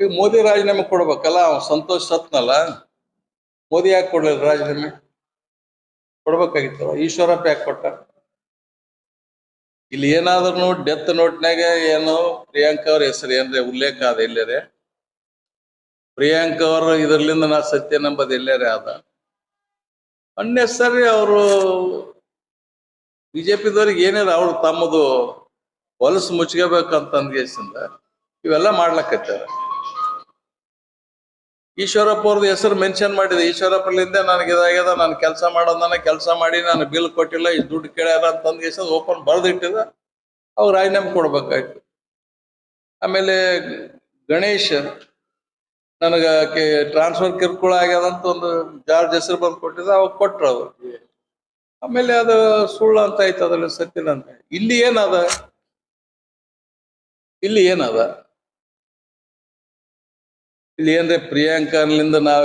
ಈಗ ಮೋದಿ ರಾಜೀನಾಮೆ ಕೊಡ್ಬೇಕಲ್ಲ, ಅವ್ನು ಸಂತೋಷ್ ಸತ್ನಲ್ಲ? ಮೋದಿ ಯಾಕೆ ಕೊಡ್ಲಿಲ್ಲ ರಾಜೀನಾಮೆ? ಕೊಡ್ಬೇಕಾಗಿತ್ತು ಈಶ್ವರಪ್ಪ ಯಾಕೆ ಕೊಟ್ಟ? ಇಲ್ಲಿ ಏನಾದ್ರೂ ಡೆತ್ ನೋಟ್ನಾಗ ಏನು ಪ್ರಿಯಾಂಕಾ ಅವ್ರ ಹೆಸರು ಏನ್ರಿ? ಉಲ್ಲೇಖ ಅದ ಎಲ್ಲರೇ? ಪ್ರಿಯಾಂಕ ಅವ್ರ ಇದರ್ಲಿಂದ ನಾ ಸತ್ಯ ನಂಬದ್ ಎಲ್ಲರೇ ಅದ? ಅನ್ನೆಸರಿ ಅವರು ಬಿಜೆಪಿದವ್ರಿಗೆ ಏನಾರ ಅವ್ರು ತಮ್ಮದು ಹೊಲಸು ಮುಚ್ಕೋಬೇಕಂತ ಅಂದ್ಗೇಸಿಂದ ಇವೆಲ್ಲ ಮಾಡ್ಲಕತ್ತಾರ ಈಶ್ವರಪ್ಪ ಅವ್ರದ್ದು ಹೆಸರು ಮೆನ್ಷನ್ ಮಾಡಿದೆ. ಈಶ್ವರಪ್ಪಲಿಂದ ನನಗೆ ಇದಾಗ್ಯದ, ನಾನು ಕೆಲಸ ಮಾಡೋದನ್ನ, ಕೆಲಸ ಮಾಡಿ, ನಾನು ಬಿಲ್ ಕೊಟ್ಟಿಲ್ಲ, ಈ ದುಡ್ಡು ಕೇಳ್ಯಾರ ಅಂತ ಹೆಸರು ಓಪನ್ ಬರೆದಿಟ್ಟಿದ. ಅವ್ರು ರಾಜೀನಾಮೆ ಕೊಡ್ಬೇಕಾಯ್ತು. ಆಮೇಲೆ ಗಣೇಶ್, ನನಗ ಟ್ರಾನ್ಸ್ಫರ್ ಕಿರ್ಕುಳ ಆಗ್ಯದ ಅಂತ ಒಂದು ಜಾರ್ಜ್ ಹೆಸರು ಬಂದು ಕೊಟ್ಟಿದ್ದ, ಅವಾಗ ಕೊಟ್ರು ಅವ್ರು. ಆಮೇಲೆ ಅದು ಸುಳ್ಳು ಅಂತ ಆಯ್ತು, ಅದ್ರಲ್ಲಿ ಸತ್ತಿಲ್ಲ ಅಂತ. ಇಲ್ಲಿ ಏನದ ಇಲ್ಲಿ ಏನದ ಇಲ್ಲಿ ಏನ್ರಿ ಪ್ರಿಯಾಂಕಲಿಂದ ನಾವ್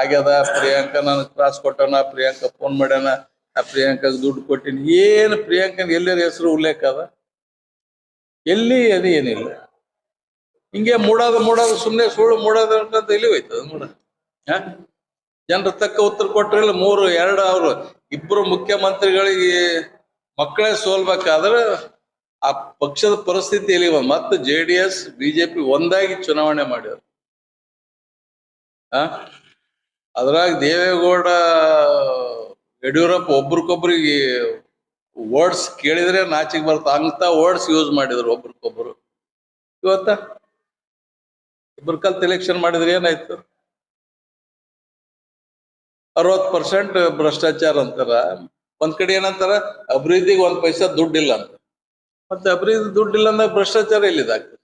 ಆಗ್ಯದ? ಪ್ರಿಯಾಂಕ ನನಗ್ ತ್ರಾಸ್ ಕೊಟ್ಟನ, ಪ್ರಿಯಾಂಕ ಫೋನ್ ಮಾಡ್ಯಾನ. ಆ ಪ್ರಿಯಾಂಕ ದುಡ್ಡು ಕೊಟ್ಟಿನಿ. ಏನು ಪ್ರಿಯಾಂಕನ್ ಎಲ್ಲರ ಹೆಸರು ಉಲ್ಲೇಖ ಅದ? ಎಲ್ಲಿ ಅದು ಏನಿಲ್ಲ. ಹಿಂಗೆ ಮೂಡೋದು ಮೂಡೋದು ಸುಮ್ಮನೆ ಸುಳ್ಳು ಮೂಡೋದು ಅಂತ ಎಲ್ಲಿ ಹೋಯ್ತದ ನೋಡ ಜನರ ತಕ್ಕ ಉತ್ತರ ಕೊಟ್ರಿಲ್ಲ ಮೂರು, ಎರಡು ಅವರು. ಇಬ್ಬರು ಮುಖ್ಯಮಂತ್ರಿಗಳಿಗೆ ಮಕ್ಕಳೇ ಸೋಲ್ಬೇಕಾದ್ರೆ ಆ ಪಕ್ಷದ ಪರಿಸ್ಥಿತಿ ಎಲ್ಲಿ ಮತ್ತೆ ಜೆ ಡಿ ಎಸ್ ಬಿಜೆಪಿ ಒಂದಾಗಿ ಚುನಾವಣೆ ಮಾಡ್ಯಾರ. ಆ? ಅದ್ರಾಗ ದೇವೇಗೌಡ, ಯಡಿಯೂರಪ್ಪ ಒಬ್ರಿಗೊಬ್ರಿಗೆ ವರ್ಡ್ಸ್ ಕೇಳಿದ್ರೆ ನಾಚಿಗೆ ಬರ್ತಾ ಅಂತ ವರ್ಡ್ಸ್ ಯೂಸ್ ಮಾಡಿದ್ರು ಒಬ್ರಿಗೊಬ್ರು. ಇವತ್ತ? ಇಬ್ರು ಕಲ್ತ್ ಎಲೆಕ್ಷನ್ ಮಾಡಿದ್ರೆ ಏನಾಯ್ತು? ಅರವತ್ ಪರ್ಸೆಂಟ್ ಭ್ರಷ್ಟಾಚಾರ ಅಂತಾರ. ಒಂದ್ ಕಡೆ ಏನಂತಾರ? ಅಭಿವೃದ್ಧಿಗೆ ಒಂದ್ ಪೈಸಾ ದುಡ್ಡಿಲ್ಲ ಅಂತ. ಮತ್ತೆ ಅಭಿವೃದ್ಧಿ ದುಡ್ಡಿಲ್ಲ ಅಂದಾಗ ಭ್ರಷ್ಟಾಚಾರ ಎಲ್ಲಿದಾಗ್ತದೆ?